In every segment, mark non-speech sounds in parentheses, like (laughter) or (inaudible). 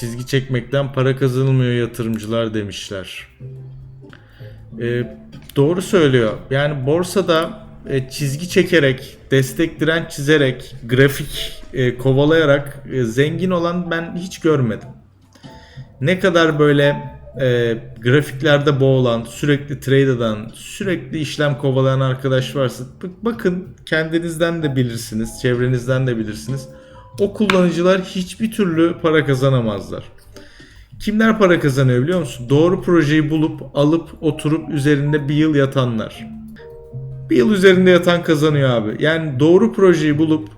çizgi çekmekten para kazanılmıyor yatırımcılar demişler. Ee, doğru söylüyor. Yani borsada e, çizgi çekerek, destek direnç çizerek, grafik e, kovalayarak e, zengin olan ben hiç görmedim. Ne kadar böyle e, grafiklerde boğulan, sürekli trade eden, sürekli işlem kovalayan arkadaş varsa bak- bakın kendinizden de bilirsiniz, çevrenizden de bilirsiniz. O kullanıcılar hiçbir türlü para kazanamazlar. Kimler para kazanıyor biliyor musun? Doğru projeyi bulup, alıp, oturup üzerinde bir yıl yatanlar. Bir yıl üzerinde yatan kazanıyor abi. Yani doğru projeyi bulup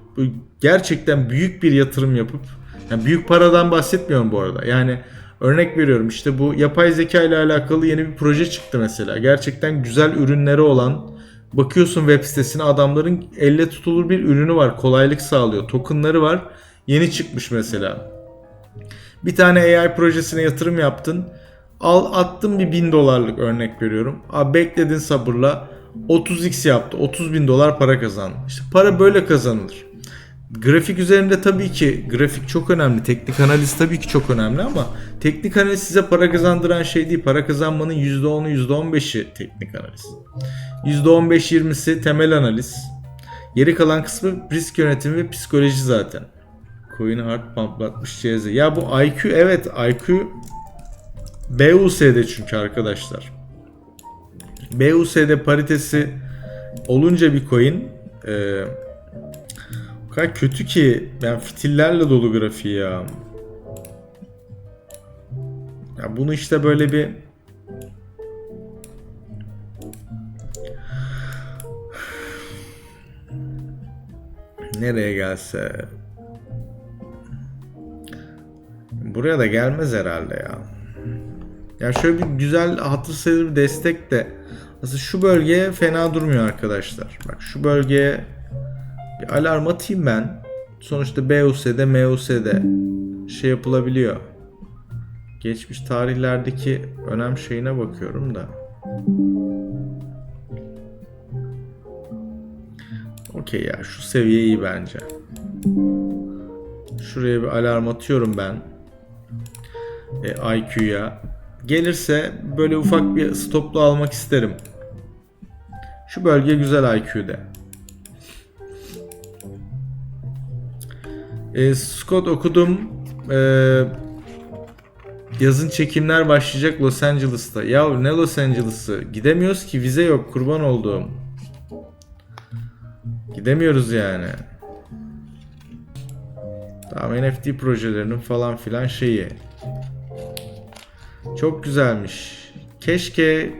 gerçekten büyük bir yatırım yapıp yani büyük paradan bahsetmiyorum bu arada. Yani örnek veriyorum işte bu yapay zeka ile alakalı yeni bir proje çıktı mesela. Gerçekten güzel ürünleri olan bakıyorsun web sitesine adamların elle tutulur bir ürünü var. Kolaylık sağlıyor. Tokenları var. Yeni çıkmış mesela. Bir tane AI projesine yatırım yaptın. Al attın bir bin dolarlık örnek veriyorum. Abi bekledin sabırla 30x yaptı. 30 bin dolar para kazandı. İşte para böyle kazanılır. Grafik üzerinde tabii ki grafik çok önemli. Teknik analiz tabii ki çok önemli ama teknik analiz size para kazandıran şey değil. Para kazanmanın %10'u %15'i teknik analiz. %15-20'si temel analiz. Geri kalan kısmı risk yönetimi ve psikoloji zaten. Coin'i hard pumplatmış CZ. Ya bu IQ evet IQ BUSD çünkü arkadaşlar. BUSD paritesi olunca bir coin e, o kadar kötü ki ben fitillerle dolu grafiği ya. Ya bunu işte böyle bir nereye gelse buraya da gelmez herhalde ya. Ya şöyle bir güzel hatır sayılır bir destek de aslında şu bölgeye fena durmuyor arkadaşlar. Bak şu bölgeye bir alarm atayım ben. Sonuçta BUS'de MUS'de şey yapılabiliyor. Geçmiş tarihlerdeki önem şeyine bakıyorum da. Okey ya şu seviye iyi bence. Şuraya bir alarm atıyorum ben. E, IQ'ya. Gelirse böyle ufak bir stoplu almak isterim. Şu bölge güzel IQ'de. E, Scott okudum. E, yazın çekimler başlayacak Los Angeles'ta. Ya ne Los Angeles'ı? Gidemiyoruz ki vize yok kurban olduğum. Gidemiyoruz yani. Tamam NFT projelerinin falan filan şeyi. Çok güzelmiş. Keşke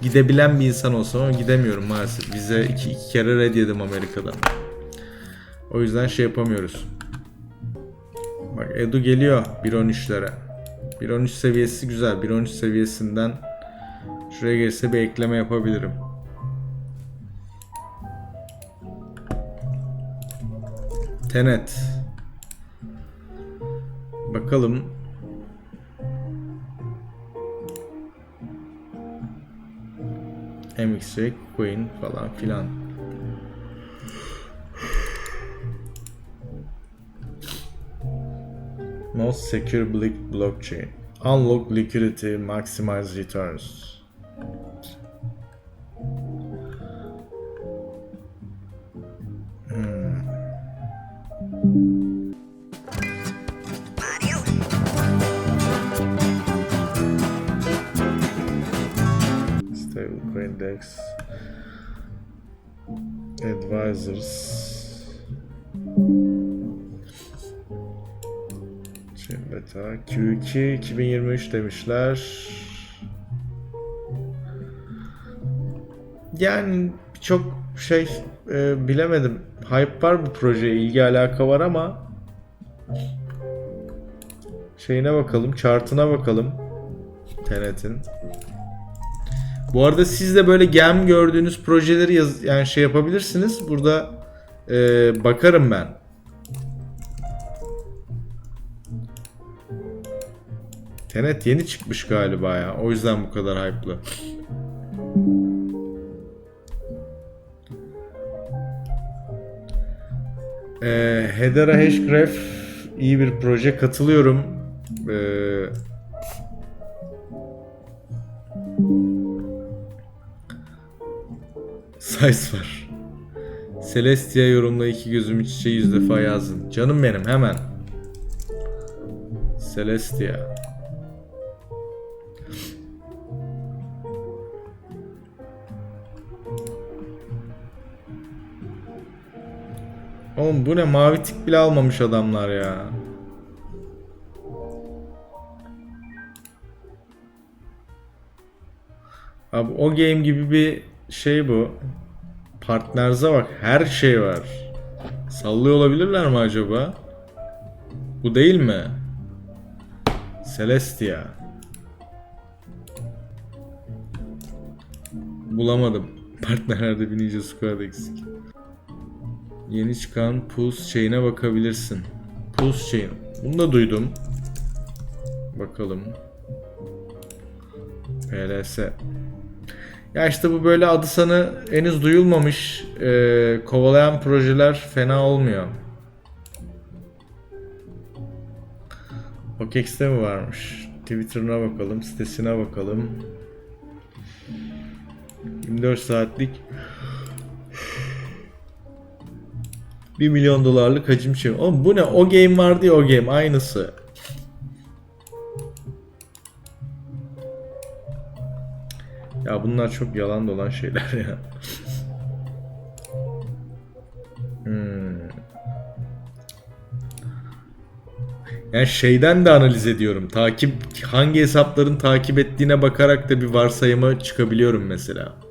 gidebilen bir insan olsam ama gidemiyorum maalesef. Vize iki, iki kere red yedim Amerika'dan. O yüzden şey yapamıyoruz. Bak Edu geliyor 1.13'lere. 1.13 seviyesi güzel. 1.13 seviyesinden şuraya gelirse bir ekleme yapabilirim. Tenet. Bakalım. MXJ, Queen falan filan. Most secure blo- blockchain. Unlock liquidity, maximize returns. Hmm. Stablecoin Dex. Advisors. Q2 2023 demişler. Yani çok şey e, bilemedim. Hype var bu projeye, ilgi alaka var ama şeyine bakalım, chartına bakalım. Tenet'in. Bu arada siz de böyle gem gördüğünüz projeleri yaz yani şey yapabilirsiniz. Burada e, bakarım ben. Tenet yeni çıkmış galiba ya. O yüzden bu kadar hype'lı. Ee, Hedera Hashgraph iyi bir proje katılıyorum. Ee, Size var. Celestia yorumla iki gözüm iç içe yüz defa yazdın. Canım benim hemen. Celestia. Oğlum bu ne mavi tik bile almamış adamlar ya. Abi o game gibi bir şey bu. Partnerza bak her şey var. Sallıyor olabilirler mi acaba? Bu değil mi? Celestia. Bulamadım. (laughs) Partnerlerde bir Ninja Squad eksik. Yeni çıkan Pulse Chain'e bakabilirsin. Pulse Chain. Bunu da duydum. Bakalım. PLS. Ya işte bu böyle adı sanı henüz duyulmamış e, kovalayan projeler fena olmuyor. OKX'te mi varmış? Twitter'ına bakalım, sitesine bakalım. 24 saatlik 1 milyon dolarlık hacim şey. Oğlum bu ne? O game vardı ya o game aynısı. Ya bunlar çok yalan dolan şeyler ya. Hmm. Yani şeyden de analiz ediyorum. Takip hangi hesapların takip ettiğine bakarak da bir varsayıma çıkabiliyorum mesela.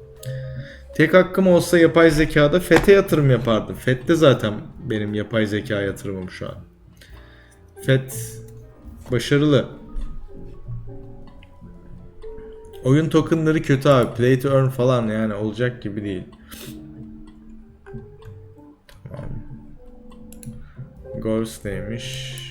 Tek hakkım olsa yapay zekada FET'e yatırım yapardım. FET'te zaten benim yapay zeka yatırımım şu an. FET başarılı. Oyun tokenları kötü abi. Play to earn falan yani olacak gibi değil. Tamam. Ghost neymiş?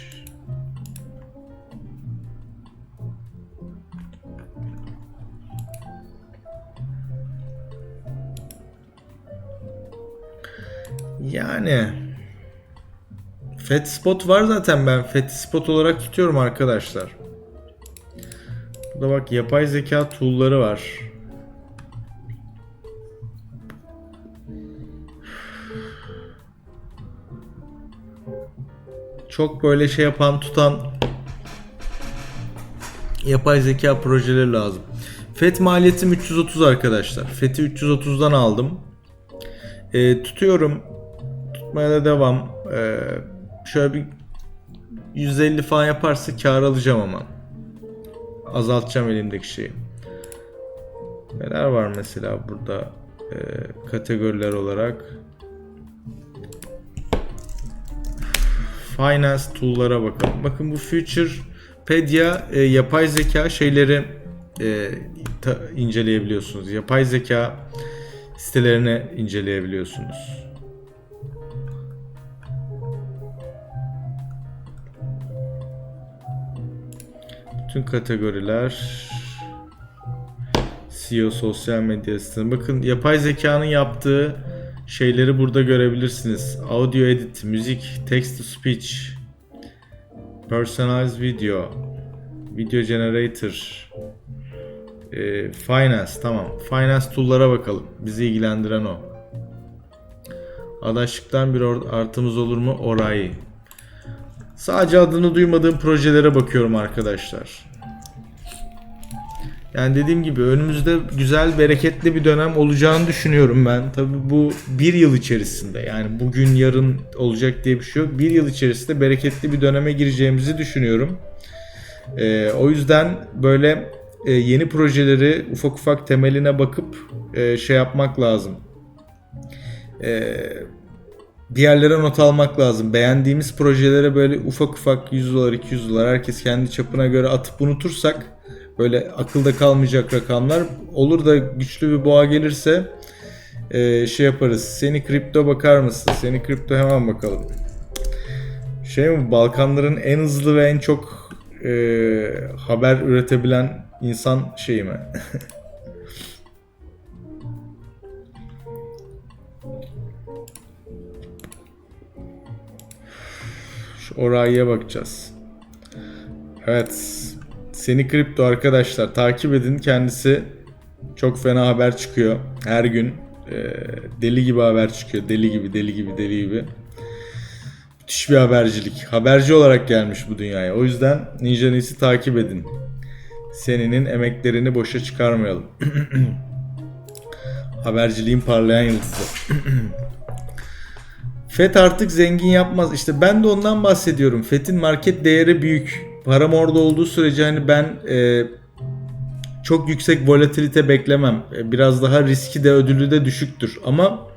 Yani Fat Spot var zaten ben Fat Spot olarak tutuyorum arkadaşlar. Burada bak yapay zeka tool'ları var. Çok böyle şey yapan tutan yapay zeka projeleri lazım. FET maliyetim 330 arkadaşlar. FET'i 330'dan aldım. E, tutuyorum. Tutmaya da devam. E, şöyle bir 150 falan yaparsa kar alacağım ama. Azaltacağım elimdeki şeyi. Neler var mesela burada e, kategoriler olarak? Finance tool'lara bakalım. Bakın bu Futurepedia e, yapay zeka şeyleri e, ta, inceleyebiliyorsunuz. Yapay zeka sitelerini inceleyebiliyorsunuz. Bütün kategoriler SEO sosyal medya sitesi. Bakın yapay zekanın yaptığı şeyleri burada görebilirsiniz. Audio edit, müzik, text to speech, personalized video, video generator, e, finance tamam. Finance tool'lara bakalım. Bizi ilgilendiren o. Adaşlıktan bir artımız olur mu? Orayı. Sadece adını duymadığım projelere bakıyorum arkadaşlar. Yani dediğim gibi önümüzde güzel, bereketli bir dönem olacağını düşünüyorum ben. Tabii bu bir yıl içerisinde yani bugün yarın olacak diye bir şey yok. Bir yıl içerisinde bereketli bir döneme gireceğimizi düşünüyorum. Ee, o yüzden böyle e, yeni projeleri ufak ufak temeline bakıp e, şey yapmak lazım. E, bir yerlere not almak lazım. Beğendiğimiz projelere böyle ufak ufak 100 dolar 200 dolar herkes kendi çapına göre atıp unutursak böyle akılda kalmayacak rakamlar olur da güçlü bir boğa gelirse e, şey yaparız. Seni kripto bakar mısın? Seni kripto hemen bakalım. Şey mi Balkanların en hızlı ve en çok e, haber üretebilen insan şeyi mi? (laughs) Şu Oray'a bakacağız. Evet. Seni kripto arkadaşlar takip edin. Kendisi çok fena haber çıkıyor. Her gün e, deli gibi haber çıkıyor. Deli gibi, deli gibi, deli gibi. Müthiş bir habercilik. Haberci olarak gelmiş bu dünyaya. O yüzden Ninja News'i takip edin. Senin'in emeklerini boşa çıkarmayalım. (clears throat) Haberciliğin parlayan yıldızı. (clears throat) FET artık zengin yapmaz. İşte ben de ondan bahsediyorum. FET'in market değeri büyük. Param orada olduğu sürece hani ben e, çok yüksek volatilite beklemem. E, Biraz daha riski de ödülü de düşüktür. Ama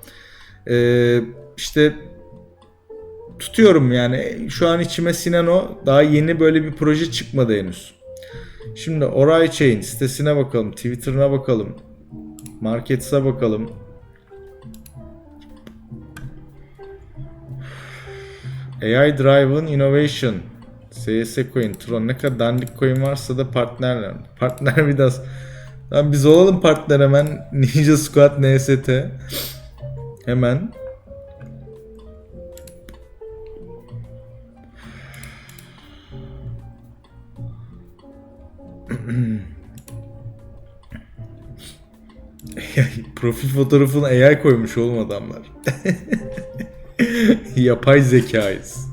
e, işte tutuyorum yani. Şu an içime sinen o. Daha yeni böyle bir proje çıkmadı henüz. Şimdi Oray Chain sitesine bakalım. Twitter'ına bakalım. Markets'e bakalım. AI Driven Innovation. CS Coin, Tron ne kadar dandik coin varsa da partnerler. Partner biraz. Lan biz olalım partner hemen. (laughs) Ninja Squad NST. Hemen. (laughs) Profil fotoğrafını AI koymuş oğlum adamlar. (laughs) (laughs) Yapay zekayız.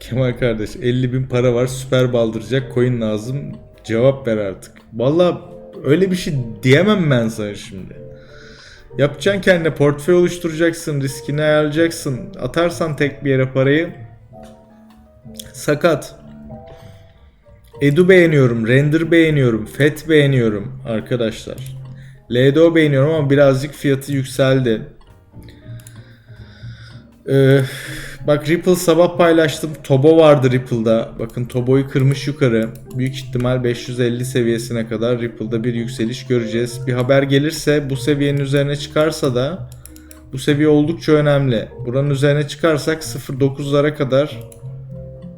Kemal kardeş 50 bin para var süper baldıracak coin lazım cevap ver artık. Valla öyle bir şey diyemem ben sana şimdi. Yapacaksın kendine portföy oluşturacaksın riskini ayarlayacaksın atarsan tek bir yere parayı sakat. Edu beğeniyorum, Render beğeniyorum, FET beğeniyorum arkadaşlar. LDO beğeniyorum ama birazcık fiyatı yükseldi. Ee, bak Ripple sabah paylaştım. Tobo vardı Ripple'da. Bakın Tobo'yu kırmış yukarı. Büyük ihtimal 550 seviyesine kadar Ripple'da bir yükseliş göreceğiz. Bir haber gelirse bu seviyenin üzerine çıkarsa da bu seviye oldukça önemli. Buranın üzerine çıkarsak 0.9'lara kadar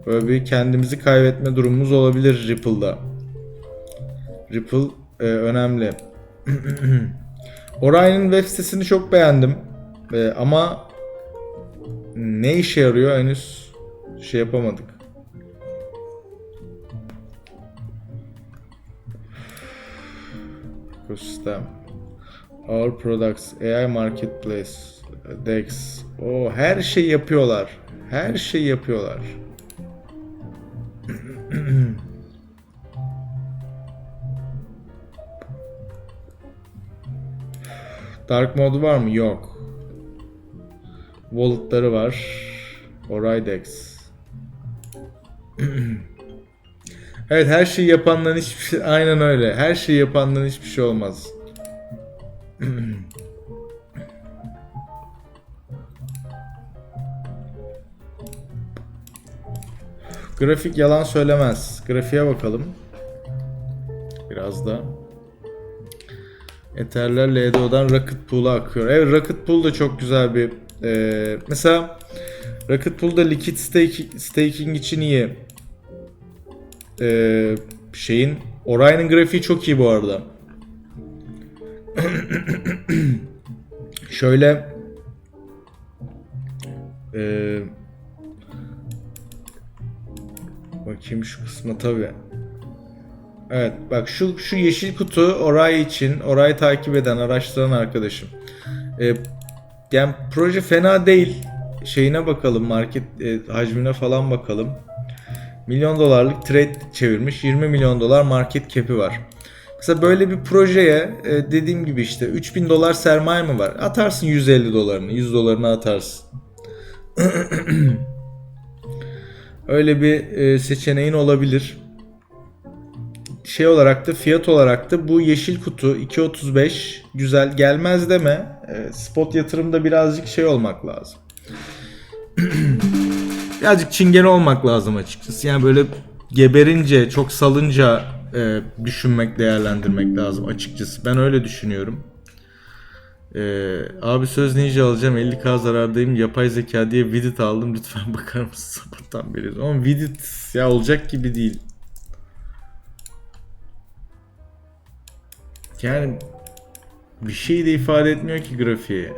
böyle bir kendimizi kaybetme durumumuz olabilir Ripple'da. Ripple e, önemli. (clears throat) Orion'un web sitesini çok beğendim. E, ama ne işe yarıyor henüz şey yapamadık. Ekosistem. All products, AI marketplace, DEX. O her şey yapıyorlar. Her şey yapıyorlar. Dark modu var mı? Yok. Wallet'ları var. Oridex. (clears throat) evet her şeyi yapanların hiçbir şey aynen öyle. Her şeyi yapanların hiçbir şey olmaz. (clears throat) Grafik yalan söylemez. Grafiğe bakalım. Biraz da. Ether'ler LDO'dan Rocket Pool'a akıyor. Evet Rocket Pool da çok güzel bir ee, mesela Rocket Pool'da liquid stake, staking için iyi. Ee, şeyin Orion'un grafiği çok iyi bu arada. (clears throat) Şöyle ee, bakayım şu kısma tabi. Evet bak şu şu yeşil kutu Oray için Oray'ı takip eden araştıran arkadaşım. Ee, yani proje fena değil. Şeyine bakalım market e, hacmine falan bakalım. Milyon dolarlık trade çevirmiş. 20 milyon dolar market cap'i var. Mesela böyle bir projeye e, dediğim gibi işte 3000 dolar sermaye mi var? Atarsın 150 dolarını, 100 dolarını atarsın. (clears throat) Öyle bir e, seçeneğin olabilir. Şey olarak da fiyat olarak da bu yeşil kutu 2.35 güzel gelmez deme. E, spot yatırımda birazcık şey olmak lazım. (clears throat) birazcık çingene olmak lazım açıkçası. Yani böyle geberince, çok salınca e, düşünmek, değerlendirmek lazım açıkçası. Ben öyle düşünüyorum. Ee, abi söz ninja alacağım 50k zarardayım yapay zeka diye vidit aldım lütfen (laughs) bakar mısın sabahtan beri ama vidit ya olacak gibi değil yani Bir şey de ifade etmiyor ki grafiği.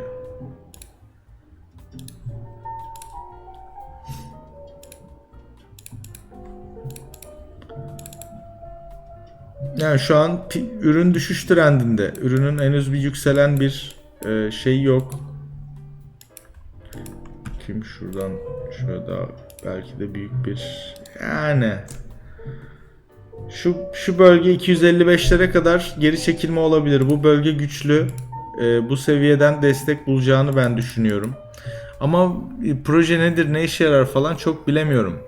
Yani şu an ürün düşüş trendinde. Ürünün henüz bir yükselen bir e, şey yok. Kim şuradan şöyle daha belki de büyük bir yani şu şu bölge 255'lere kadar geri çekilme olabilir. Bu bölge güçlü. E, bu seviyeden destek bulacağını ben düşünüyorum. Ama e, proje nedir, ne işe yarar falan çok bilemiyorum.